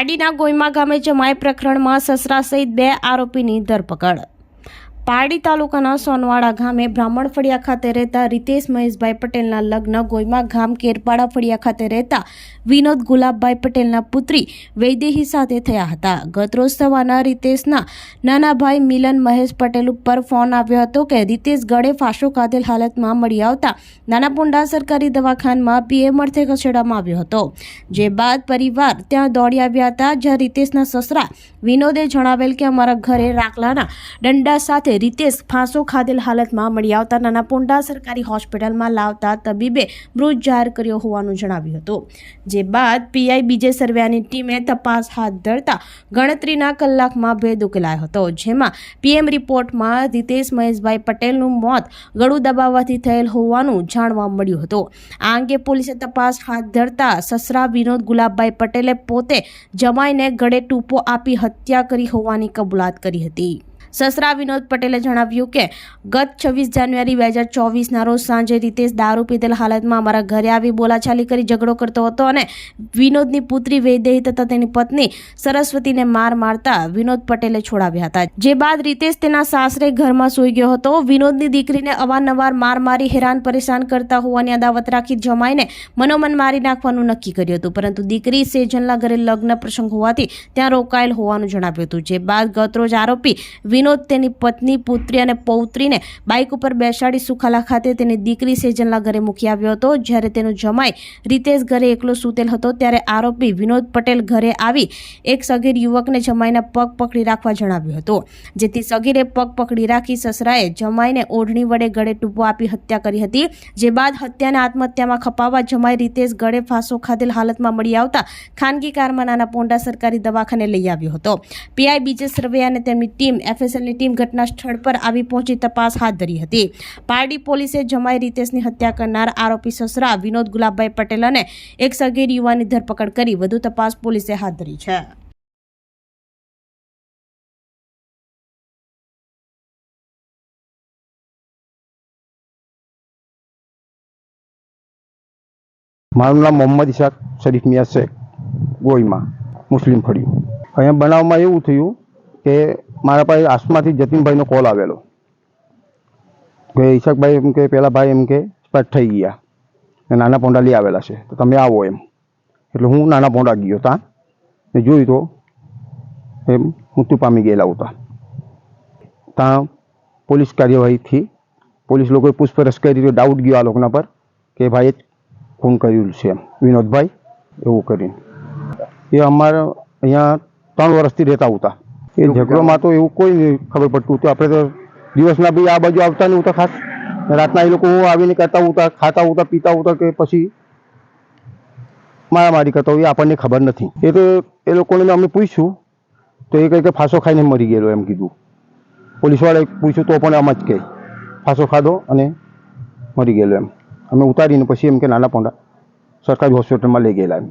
પારડીના ગોઈમા ગામે જમાય પ્રકરણમાં સસરા સહિત બે આરોપીની ધરપકડ. પારડી તાલુકાના સોનવાડા ગામે બ્રાહ્મણ ફળિયા ખાતે રહેતા રીતેશ મહેશભાઈ પટેલના લગ્ન ગોયમા ગામ કેરપાડા ફળિયા ખાતે રહેતા વિનોદ ગુલાબભાઈ પટેલના પુત્રી વૈદેહી સાથે થયા હતા. ગતરોજ સવારના રીતેશના નાના ભાઈ મિલન મહેશ પટેલ ઉપર ફોન આવ્યો હતો કે રીતેશ ગળે ફાંસો ખાધેલ હાલતમાં મળી આવતા નાના પુંડા સરકારી દવાખાનામાં પીએમ અર્થે ખસેડવામાં આવ્યો હતો. જે બાદ પરિવાર ત્યાં દોડી આવ્યા હતા જ્યાં રીતેશના સસરા વિનોદે જણાવેલ કે અમારા ઘરે રાખલાના દંડા સાથે રીતેશ ફાંસો ખાધેલ હાલતમાં મળી આવતા નાના પોંડા સરકારી હોસ્પિટલમાં લાવતા તબીબે મૃત જાહેર કર્યો હોવાનું જણાવ્યું હતું. જે બાદ પીઆઈ બીજે સર્વેની ટીમે તપાસ હાથ ધરતા ગણતરીના કલાકમાં ભેદ ઉકેલાયો હતો, જેમાં પીએમ રિપોર્ટમાં રીતેશ મહેશભાઈ પટેલનું મોત ગળું દબાવવાથી થયેલ હોવાનું જાણવા મળ્યું હતું. આ અંગે પોલીસે તપાસ હાથ ધરતા સસરા વિનોદ ગુલાબભાઈ પટેલે પોતે જમાઈને ગળે ટૂંપો આપી હત્યા કરી હોવાની કબૂલાત કરી હતી. સસરા વિનોદ પટેલે જણાવ્યું કે, ગત છવ્વીસ જાન્યુઆરી બે હજાર ચોવીસના રોજ સાંજે રીતેશ દારૂ પીધેલ હાલતમાં અમારા ઘરે આવી બોલાચાલી કરી ઝઘડો કરતો હતો અને વિનોદની પુત્રી વૈદેહી તથા તેની પત્ની સરસ્વતીને માર મારતા વિનોદ પટેલે છોડાવ્યા હતા. જે બાદ રીતેશ તેના સાસરે ઘરમાં સૂઈ ગયો હતો. વિનોદની દીકરીને અવારનવાર માર મારી હેરાન પરેશાન કરતા હોવાની અદાવત રાખી જમાઈને મનોમન મારી નાખવાનું નક્કી કર્યું હતું. પરંતુ દીકરી સેજલના ઘરે લગ્ન પ્રસંગ હોવાથી ત્યાં રોકાયેલ હોવાનું જણાવ્યું હતું. જે બાદ ગતરોજ આરોપી વિનોદ તેની પત્ની, પુત્રી અને પૌત્રીને બાઇક ઉપર બેસાડી સુખાલા ખાતે તેની દીકરી સેજલના ઘરે મૂકી આવ્યો હતો. જ્યારે તેનો જમાઈ રીતેશ ઘરે એકલો સૂતેલ હતો, ત્યારે આરોપી વિનોદ પટેલ ઘરે આવી એક સગીર યુવકને જમાઈના પગ પકડી રાખવા જણાવ્યું હતું. જેથી સગીરે પગ પકડી રાખી સસરાએ જમાઈને ઓઢણી વડે ગળે ટૂંપો આપી હત્યા કરી હતી. જે બાદ હત્યાને આત્મહત્યામાં ખપાવવા જમાઈ રીતેશ ગળે ફાંસો ખાધેલ હાલતમાં મળી આવતા ખાનગી કારમાં નાના પોંડા સરકારી દવાખાને લઈ આવ્યો હતો. પીઆઈ બીજે સરવૈયા અને તેમની ટીમ એફએસએલની ટીમ ઘટના સ્થળ પર આવી પહોંચી તપાસ હાથ ધરી હતી. પારડી પોલીસે જમાઈ રીતેશની હત્યા કરનાર આરોપી સસરા વિનોદ ગુલાબભાઈ પટેલ અને એક સગીર યુવાનની ધરપકડ કરી વધુ તપાસ પોલીસે હાથ ધરી છે. મારું નામ મોહમ્મદ ઇશાક શરીફ મિયા શેખ, ગોઈમાં, મુસ્લિમ ફળી અહીંયા બનાવમાં એવું થયું કે મારા પાસે આસમાથી જતીનભાઈનો કોલ આવેલો. કે ઈશકભાઈ એમ કે, પેલા ભાઈ એમ કે સ્પટ થઈ ગયા. નાના પોંડા લઈ આવેલા છે. તો તમે આવો એમ. એટલે હું નાના પોંડા ગયો ત્યાં ને જોયું તો એમ મૃત્યુ પામી ગયેલા હતા. ત્યાં પોલીસ કાર્યવાહીથી પોલીસ લોકોએ પૂછપરછ કરી તો ડાઉટ ગયો આ લોકોના પર કે ભાઈ ખૂન કર્યું છે એમ. વિનોદભાઈ, એવું કરીને. એ અમારે અહીંયા ત્રણ વર્ષથી રહેતા હતા. એ ઝઘડોમાં તો એવું કોઈ નહીં ખબર પડતું. તો આપણે તો દિવસના બી આ બાજુ આવતા નહીં ઉતા ખાસ રાતના એ લોકો આવીને કરતા ઉતા ખાતા ઉતા પીતા ઉતા કે પછી મારામારી કરતા હોય એ આપણને ખબર નથી. એ તો એ લોકોને અમે પૂછ્યું. તો એ કહે કે ફાંસો ખાઈને મરી ગયેલો એમ કીધું. પોલીસવાળાએ પૂછ્યું તો પણ આમ જ કહે ફાંસો ખાધો અને મરી ગયેલો એમ. અમે ઉતારીને પછી એમ કે નાના પોંડા સરકારી હોસ્પિટલમાં લઈ ગયેલા એમ.